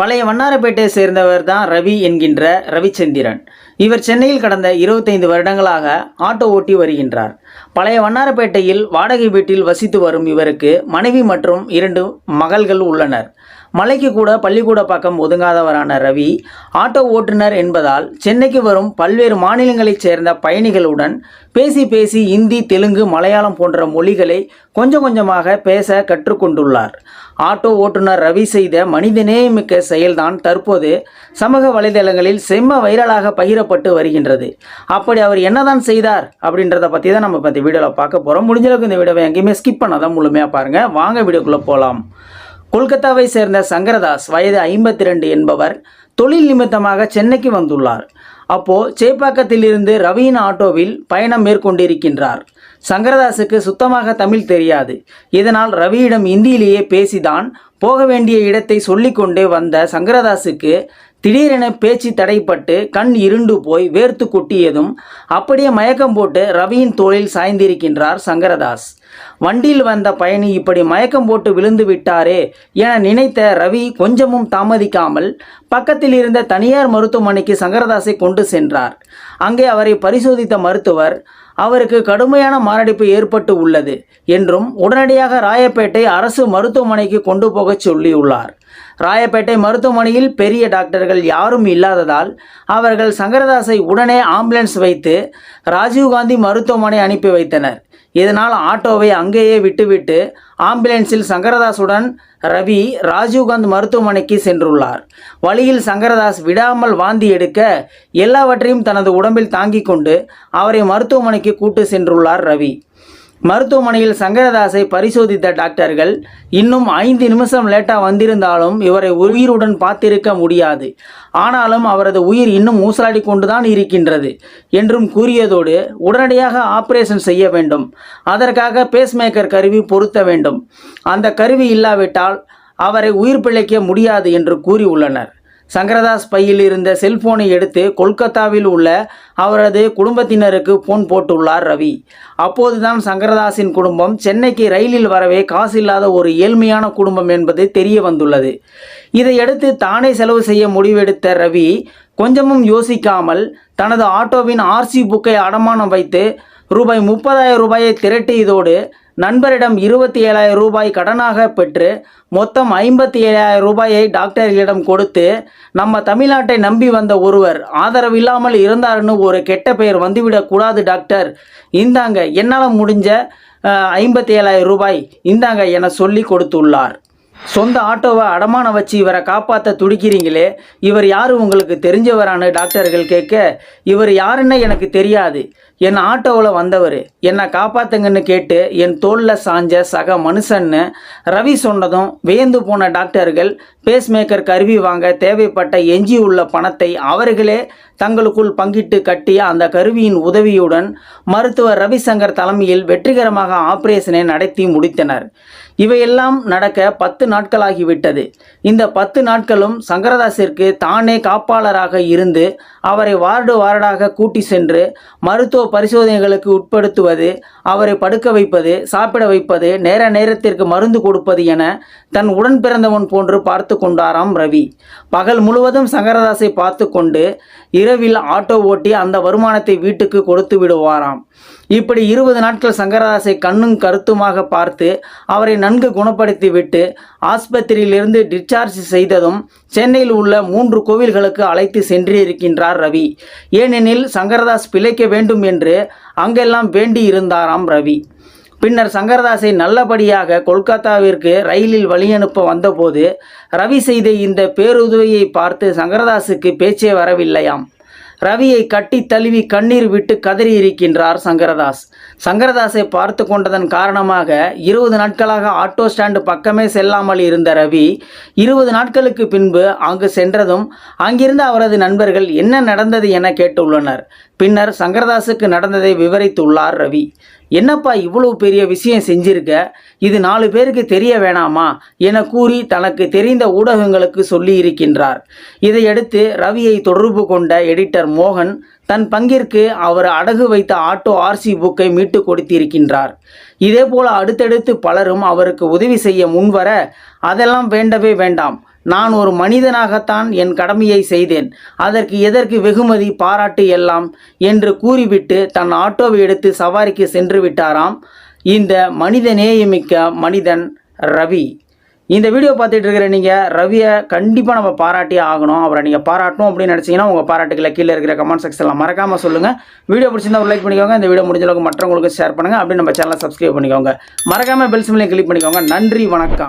பழைய வண்ணாரப்பேட்டையை சேர்ந்தவர் தான் ரவி என்கின்ற ரவிச்சந்திரன். இவர் சென்னையில் கடந்த இருபத்தைந்து வருடங்களாக ஆட்டோ ஓட்டி வருகின்றார். பழைய வண்ணாரப்பேட்டையில் வாடகை வீட்டில் வசித்து வரும் இவருக்கு மனைவி மற்றும் இரண்டு மகள்கள் உள்ளனர். மலைக்கு கூட பள்ளிக்கூட பக்கம் ஒதுங்காதவரான ரவி ஆட்டோ ஓட்டுநர் என்பதால் சென்னைக்கு வரும் பல்வேறு மாநிலங்களைச் சேர்ந்த பயணிகளுடன் பேசி பேசி இந்தி தெலுங்கு மலையாளம் போன்ற மொழிகளை கொஞ்சம் கொஞ்சமாக பேச கற்றுக்கொண்டுள்ளார். ஆட்டோ ஓட்டுநர் ரவி செய்த மனிதநேயமிக்க செயல்தான் தற்போது சமூக வலைதளங்களில் செம்ம வைரலாக பகிரப்பட்டு வருகின்றது. அப்படி அவர் என்னதான் செய்தார் அப்படின்றத பற்றி தான் நம்ம பற்றி வீடியோவில் பார்க்க போகிறோம் முடிஞ்சளவுக்கு இந்த வீடியோவை எங்கேயுமே ஸ்கிப் பண்ணாதான் முழுமையாக பாருங்கள் வாங்க வீடியோக்குள்ளே போகலாம் கொல்கத்தாவை சேர்ந்த சங்கரதாஸ் வயது ஐம்பத்தி ரெண்டு என்பவர் தொழில் நிமித்தமாக சென்னைக்கு வந்துள்ளார். அப்போ சேப்பாக்கத்திலிருந்து ரவியின் ஆட்டோவில் பயணம் மேற்கொண்டிருக்கின்றார். சங்கரதாஸுக்கு சுத்தமாக தமிழ் தெரியாது. இதனால் ரவியிடம் இந்தியிலேயே பேசிதான் போக வேண்டிய இடத்தை சொல்லிக்கொண்டே வந்த சங்கரதாஸுக்கு திடீரென பேச்சு தடைப்பட்டு கண் இருண்டு போய் வேர்த்து கொட்டியதும் அப்படியே மயக்கம் போட்டு ரவியின் தோளில் சாய்ந்திருக்கின்றார் சங்கரதாஸ். வண்டியில் வந்த பயணி இப்படி மயக்கம் போட்டு விழுந்து விட்டாரே என நினைத்த ரவி கொஞ்சமும் தாமதிக்காமல் பக்கத்தில் இருந்த தனியார் மருத்துவமனைக்கு சங்கரதாஸை கொண்டு சென்றார். அங்கே அவரை பரிசோதித்த மருத்துவர் அவருக்கு கடுமையான மாரடைப்பு ஏற்பட்டு உள்ளது என்றும் உடனடியாக ராயப்பேட்டை அரசு மருத்துவமனைக்கு கொண்டு போகச் சொல்லியுள்ளார். ராயப்பேட்டை மருத்துவமனையில் பெரிய டாக்டர்கள் யாரும் இல்லாததால் அவர்கள் சங்கரதாஸை உடனே ஆம்புலன்ஸ் வைத்து ராஜீவ்காந்தி மருத்துவமனை அனுப்பி வைத்தனர். இதனால் ஆட்டோவை அங்கேயே விட்டுவிட்டு ஆம்புலன்ஸில் சங்கரதாசுடன் ரவி ராஜீவ்காந்த் மருத்துவமனைக்கு சென்றுள்ளார். வழியில் சங்கரதாஸ் விடாமல் வாந்தி எடுக்க எல்லாவற்றையும் தனது உடம்பில் தாங்கிக் கொண்டு அவரை மருத்துவமனைக்கு கூட்டு சென்றுள்ளார் ரவி. மருத்துவமனையில் சங்கரதாஸை பரிசோதித்த டாக்டர்கள் இன்னும் ஐந்து நிமிஷம் லேட்டாக வந்திருந்தாலும் இவரை உயிருடன் பார்த்திருக்க முடியாது. ஆனாலும் அவரது உயிர் இன்னும் ஊசலாடி கொண்டுதான் இருக்கின்றது என்றும் கூறியதோடு உடனடியாக ஆபரேஷன் செய்ய வேண்டும். அதற்காக பேஸ்மேக்கர் கருவி பொருத்த வேண்டும். அந்த கருவி இல்லாவிட்டால் அவரை உயிர் பிழைக்க முடியாது என்று கூறியுள்ளனர். சங்கரதாஸ் பையில் இருந்த செல்போனை எடுத்து கொல்கத்தாவில் உள்ள அவரது குடும்பத்தினருக்கு போன் போட்டுள்ளார் ரவி. அப்போதுதான் சங்கரதாஸின் குடும்பம் சென்னைக்கு ரயிலில் வரவே காசில்லாத ஒரு ஏழ்மையான குடும்பம் என்பது தெரிய வந்துள்ளது. இதையடுத்து தானே செலவு செய்ய முடிவெடுத்த ரவி கொஞ்சமும் யோசிக்காமல் தனது ஆட்டோவின் ஆர்சி புக்கை அடமானம் வைத்து ரூபாய் முப்பதாயிரம் ரூபாயை திரட்டியதோடு நண்பரிடம் இருபத்தி ஏழாயிரம் ரூபாய் கடனாக பெற்று மொத்தம் ஐம்பத்தி ஏழாயிரம் ரூபாயை டாக்டர்களிடம் கொடுத்து நம்ம தமிழ்நாட்டை நம்பி வந்த ஒருவர் ஆதரவில்லாமல் இருந்தாருன்னு ஒரு கெட்ட பெயர் வந்துவிடக்கூடாது டாக்டர். இந்தாங்க என்னால் முடிஞ்ச ஐம்பத்தி ஏழாயிரம் ரூபாய் இந்தாங்க என சொல்லி கொடுத்துள்ளார். சொந்த ஆட்டோவை அடமானம் வச்சு இவரை காப்பாற்ற துடிக்கிறீங்களே இவர் யார் உங்களுக்கு தெரிஞ்சவரான டாக்டர்கள் கேட்க இவர் யாருன்னு எனக்கு தெரியாது. என் ஆட்டோவில் வந்தவர் என்னை காப்பாத்துங்கன்னு கேட்டு என் தோளில் சாஞ்ச சக மனுஷன்னு ரவி சொன்னதும் வியந்து போன டாக்டர்கள் பேஸ்மேக்கர் கருவி வாங்க தேவைப்பட்ட எஞ்சி உள்ள பணத்தை அவர்களே தங்களுக்குள் பங்கிட்டு கட்டிய அந்த கருவியின் உதவியுடன் மருத்துவர் ரவிசங்கர் தலைமையில் வெற்றிகரமாக ஆபரேஷனை நடத்தி முடித்தனர். இவையெல்லாம் நடக்க பத்து நாட்களாகிவிட்டது. இந்த பத்து நாட்களும் சங்கரதாசிற்கு தானே காப்பாளராக இருந்து அவரை வார்டு வார்டாக கூட்டி சென்று மருத்துவ பரிசோதனைகளுக்கு உட்படுத்துவது அவரை படுக்க வைப்பது சாப்பிட வைப்பது நேர நேரத்திற்கு மருந்து கொடுப்பது என தன் உடன் பிறந்தவன் போன்று பார்த்து கொண்டாராம் ரவி. பகல் முழுவதும் சங்கரதாஸை பார்த்து கொண்டு இரவில் ஆட்டோ ஓட்டி அந்த வருமானத்தை வீட்டுக்கு கொடுத்து விடுவாராம். இப்படி இருபது நாட்கள் சங்கரதாஸை கண்ணும் கருத்துமாக பார்த்து அவரை நன்கு குணப்படுத்தி விட்டு ஆஸ்பத்திரியிலிருந்து டிஸ்சார்ஜ் செய்ததும் சென்னையில் உள்ள மூன்று கோவில்களுக்கு அழைத்து சென்றிருக்கின்றார் ரவி. ஏனெனில் சங்கரதாஸ் பிழைக்க வேண்டும் என்று அங்கெல்லாம் வேண்டி இருந்தாராம் ரவி. பின்னர் சங்கரதாஸை நல்லபடியாக கொல்கத்தாவிற்கு ரயிலில் வழியனுப்ப வந்தபோது ரவி செய்த இந்த பேருதவியை பார்த்து சங்கரதாஸுக்கு பேச்சே வரவில்லையாம். ரவியை கட்டி தழுவி கண்ணீர் விட்டு கதறி இருக்கின்றார் சங்கரதாஸ். சங்கரதாஸை பார்த்து கொண்டதன் காரணமாக இருபது நாட்களாக ஆட்டோ ஸ்டாண்டு பக்கமே செல்லாமல் இருந்த ரவி இருபது நாட்களுக்கு பின்பு அங்கு சென்றதும் அங்கிருந்த அவரது நண்பர்கள் என்ன நடந்தது என கேட்டுள்ளனர். பின்னர் சங்கரதாஸுக்கு நடந்ததை விவரித்துள்ளார் ரவி. என்னப்பா இவ்வளவு பெரிய விஷயம் செஞ்சிருக்க? இது நாலு பேருக்கு தெரிய வேணாமா? என கூறி தனக்கு தெரிந்த ஊடகங்களுக்கு சொல்லி இருக்கின்றார் இதையடுத்து ரவியை தொடர்பு கொண்ட எடிட்டர் மோகன் தன் பங்கிற்கு அவர் அடகு வைத்த ஆட்டோ ஆர்சி புக்கை மீட்டு கொடுத்திருக்கின்றார். இதேபோல அடுத்தடுத்து பலரும் அவருக்கு உதவி செய்ய முன்வர அதெல்லாம் வேண்டவே வேண்டாம். நான் ஒரு மனிதனாகத்தான் என் கடமையை செய்தேன். அதற்கு எதற்கு வெகுமதி பாராட்டு எல்லாம்? என்று கூறிவிட்டு தன் ஆட்டோவை எடுத்து சவாரிக்கு சென்று விட்டாராம். இந்த மனிதநேயமிக்க மனிதன் ரவி. இந்த வீடியோ பார்த்துட்டு இருக்கிற நீங்கள் ரவியை கண்டிப்பாக நம்ம பாராட்டியே ஆகணும். அவரை நீங்கள் பாராட்டணும் அப்படின்னு நினச்சிங்கன்னா உங்கள் பாராட்டுகளை கீழே இருக்கிற கமெண்ட் செக்ஷனில் மறக்காமல் சொல்லுங்கள் வீடியோ பிடிச்சிருந்தா ஒரு லைக் பண்ணிக்கோங்க. இந்த வீடியோ முடிஞ்ச அளவுக்கு மற்றவங்களுக்கு ஷேர் பண்ணுங்கள் அப்படின்னு நம்ம சேனலை சப்ஸ்கிரைப் பண்ணிக்கோங்க. மறக்காமல் பெல் சிம்லையும் கிளிக் பண்ணிக்கோங்க. நன்றி வணக்கம்.